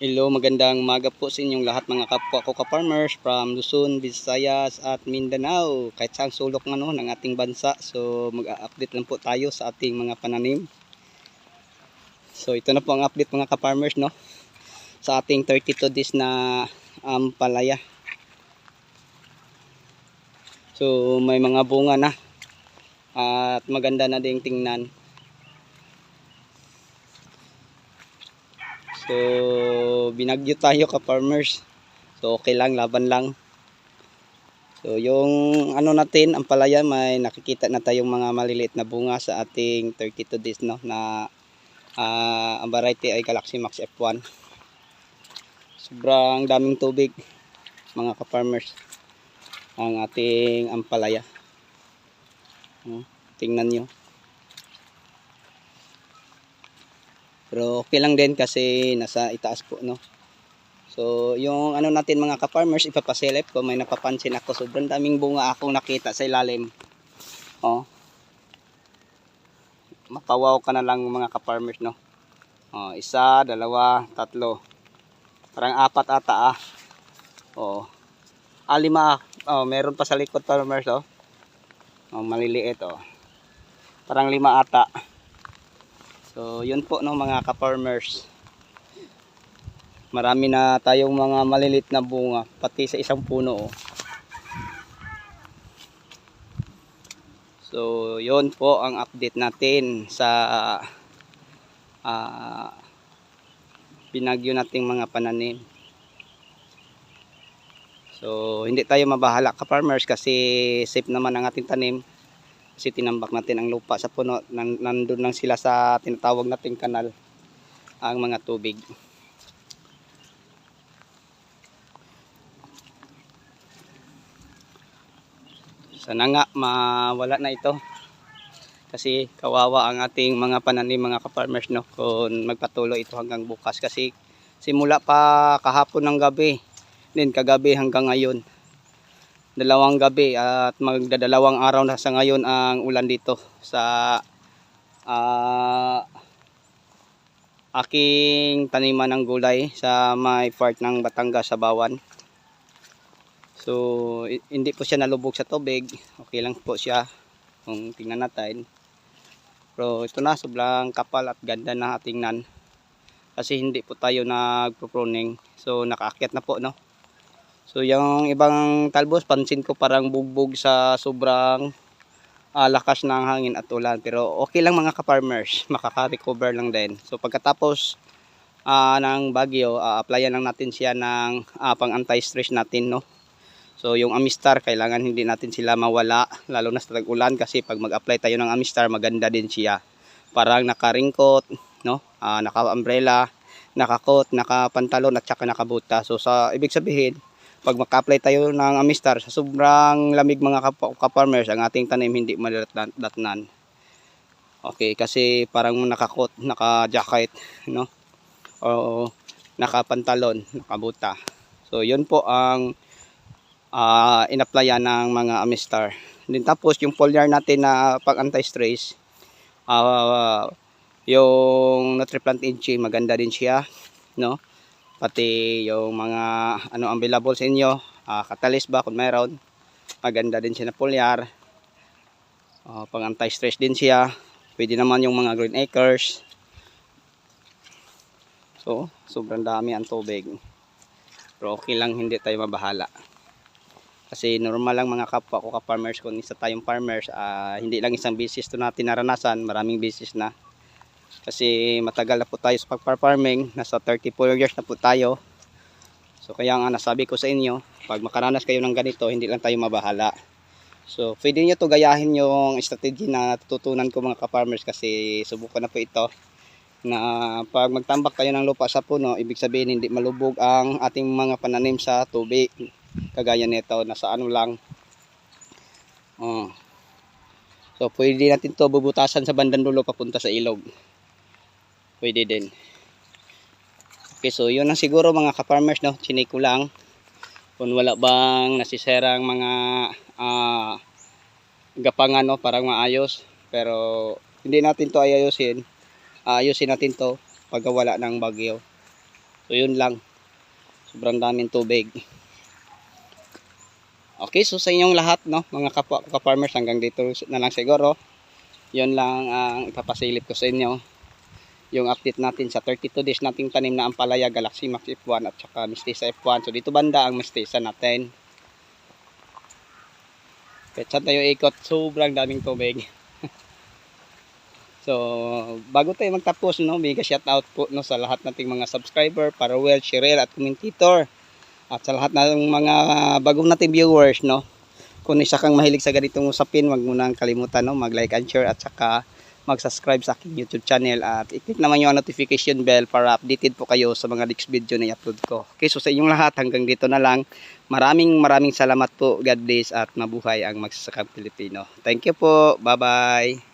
Hello, magandang umaga po sa inyong lahat mga kapwa ko ka-farmers from Luzon, Visayas at Mindanao. Kahit saan sulok man no, ng ating bansa. So mag-update lang po tayo sa ating mga pananim. So ito na po ang update mga ka-farmers no. Sa ating 32 days na ampalaya. So may mga bunga na. At maganda na ding tingnan. So, binagyo tayo ka farmers. So, okay lang, laban lang. So, yung ano natin, ang palaya, may nakikita na tayong mga maliliit na bunga sa ating 32 days, no, na ah, ang variety ay Galaxy Max F1. Sobrang daming tubig, mga ka-farmers, ang ating ampalaya. Oh, tingnan nyo. Pero okay lang din kasi nasa itaas po, no? So, yung ano natin mga ka-farmers, ipapasilip ko, may napapansin ako. Sobrang daming bunga akong nakita sa ilalim. Oh. Mapawaw ka na lang mga ka-farmers, no? Oh, isa, dalawa, tatlo. Parang apat ata ah. Oh. Ah, lima ah. Oh, meron pa sa likod farmers, oh. Oh, maliliit, oh. Parang lima ata. So, yun po no mga ka-farmers. Marami na tayong mga malilit na bunga pati sa isang puno. Oh. So, yun po ang update natin sa ah binagyo nating mga pananim. So, hindi tayo mabahala ka-farmers kasi safe naman ang ating tanim kasi tinambak natin ang lupa sa puno. Nan nandun lang sila sa tinatawag nating kanal ang mga tubig. Sana nga mawala na ito. Kasi kawawa ang ating mga pananim mga ka-farmers no kung magpatuloy ito hanggang bukas. Kasi simula pa kahapon ng gabi din kagabi hanggang ngayon dalawang gabi at magdadalawang araw na sa ngayon ang ulan dito sa ah, aking taniman ng gulay sa may part ng Batangas sa Bawan. So hindi po siya nalubog sa tubig. Okay lang po siya kung tingnan natin. Pero ito na sobrang kapal at ganda na tingnan. Kasi hindi po tayo nagpo-pruning. So nakaakyat na po no. So yung ibang talbos pansin ko parang bugbog sa sobrang ah, lakas ng hangin at ulan pero okay lang mga ka-farmers makaka-recover lang din. So pagkatapos ah, ng bagyo a-applyan lang natin siya ng ah, pang anti-stress natin no. So yung Amistar kailangan hindi natin sila mawala lalo na sa tag-ulan kasi pag mag-apply tayo ng Amistar maganda din siya. Parang naka-raincoat no, ah, naka-umbrella, naka-coat, naka-pantalon at saka nakabuta. So sa ibig sabihin pag maka-apply tayo ng Amistar sa sobrang lamig mga ka-farmers ang ating tanim hindi madadatnan. Okay, kasi parang nakakot, naka-jacket, no? O nakapantalon, nakabuta. So, yun po ang uh, in-applyan ng mga Amistar. Din tapos yung foliar natin na pag anti-stress, ah, yung Nutriplant Inchi, maganda din siya, no? Pati yung mga ano available sa inyo uh, katalis ba kung mayroon maganda din siya na foliar uh, pang anti-stress din siya. Pwede naman yung mga green acres. So sobrang dami ang tubig. Pero okay lang hindi tayo mabahala. Kasi normal lang mga kapwa ko ka-farmers kung isa tayong farmers uh, hindi lang isang business to natin naranasan. Maraming business na kasi matagal na po tayo sa pag-farming. Nasa 34 years na po tayo. So kaya nga nasabi ko sa inyo pag makaranas kayo ng ganito hindi lang tayo mabahala. So pwede nyo to gayahin yung strategy na tututunan ko mga ka-farmers kasi subukan na po ito na pag magtambak kayo ng lupa sa puno ibig sabihin hindi malubog ang ating mga pananim sa tubig kagaya nito nasa ano lang. Oh. so pwede natin to bubutasan sa bandang dulo papunta sa ilog pwede din okay so yun ang siguro mga ka-farmers no chinik ko lang kung wala bang nasiserang mga uh, gapangan no parang maayos pero hindi natin to ayusin ayusin natin to pag wala ng bagyo So yun lang. Sobrang daming tubig. Okay, so sa inyong lahat, no, mga ka-farmers, hanggang dito na lang siguro. Yun lang ang ipapasilip ko sa inyo. Yung update natin sa 32 days nating tanim na ampalaya, Galaxy Max F1 at saka Mistisa F1. So dito banda ang Mistisa natin. Petsa tayo ikot, sobrang daming tubig. so, bago tayo magtapos, no, mega shout out po no, sa lahat nating mga subscriber, follower, share at commentator. At sa lahat ng mga bagong nating viewers, no, kung isa kang mahilig sa ganitong usapin, wag mo nang kalimutan no, mag-like and share at saka mag-subscribe sa aking YouTube channel at i-click naman yung notification bell para updated po kayo sa mga next video na i-upload ko. Okay, so sa inyong lahat hanggang dito na lang. Maraming maraming salamat po. God bless at mabuhay ang magsasakang Pilipino. Thank you po. Bye-bye.